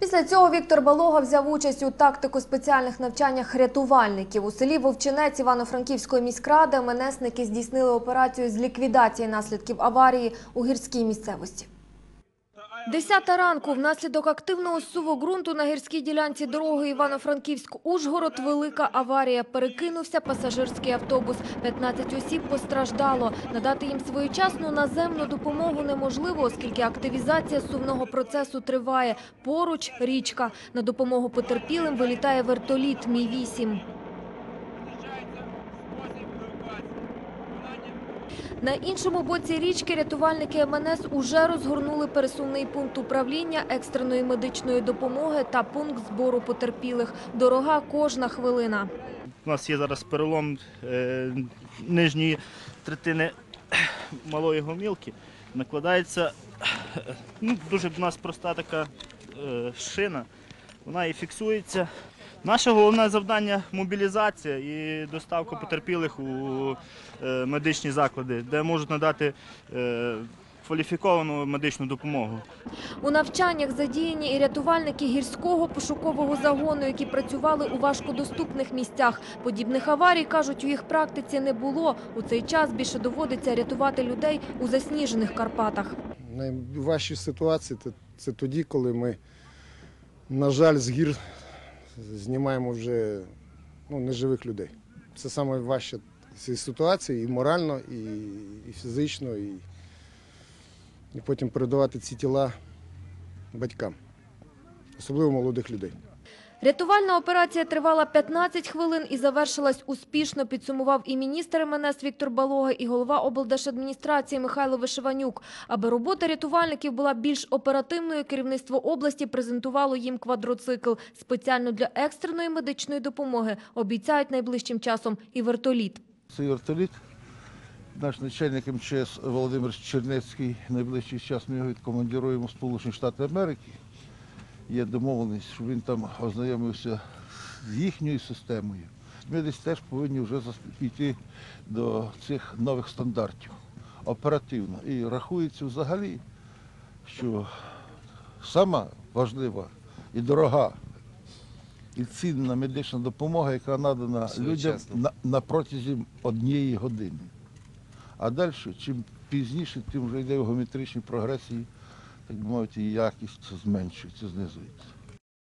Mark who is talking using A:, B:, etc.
A: Після цього Віктор Балога взяв участь у тактико-спеціальних навчаннях рятувальників. У селі Вовчинець Івано-Франківської міськради МНСники здійснили операцію з ліквідації наслідків аварії у гірській місцевості. Десята ранку внаслідок активного суву ґрунту на гірській ділянці дороги Івано-Франківськ-Ужгород велика аварія. Перекинувся пасажирський автобус. 15 осіб постраждало. Надати їм своєчасну наземну допомогу неможливо, оскільки активізація сувного процесу триває. Поруч річка. На допомогу потерпілим вилітає вертоліт Мі-8. На іншому боці річки рятувальники МНС уже розгорнули пересувний пункт управління екстреної медичної допомоги та пункт збору потерпілих. Дорога кожна хвилина.
B: У нас є зараз перелом е, нижньої третини малої гомілки. Накладається ну, дуже в нас проста така е, шина. Вона і фіксується. Наше головне завдання мобілізація і доставка потерпілих у е, медичні заклади, де можуть надати е, кваліфіковану медичну допомогу.
A: У навчаннях задіяні і рятувальники гірського пошукового загону, які працювали у важкодоступних місцях. Подібних аварій, кажуть, у їх практиці не було. У цей час більше доводиться рятувати людей у засніжених Карпатах.
C: Найважчі ситуації це, це тоді, коли ми, на жаль, з гір знімаємо вже ну, неживих людей. Це найважча ці ситуації і морально, і, і фізично, і, і потім передавати ці тіла батькам, особливо молодих людей.
A: Рятувальна операція тривала 15 хвилин і завершилась успішно, підсумував і міністр МНС Віктор Балога, і голова облдержадміністрації Михайло Вишиванюк. Аби робота рятувальників була більш оперативною, керівництво області презентувало їм квадроцикл. Спеціально для екстреної медичної допомоги обіцяють найближчим часом і вертоліт.
D: Цей вертоліт, наш начальник МЧС Володимир Чернецький, найближчий час ми його відкомандируємо в Сполучені Штати Америки. Є домовленість, що він там ознайомився з їхньою системою. Ми десь теж повинні вже піти до цих нових стандартів оперативно. І рахується взагалі, що сама важлива і дорога і цінна медична допомога, яка надана людям на, на протязі однієї години. А далі, чим пізніше, тим вже йде в геометричній прогресії, би мовити, якість зменшується, знизується.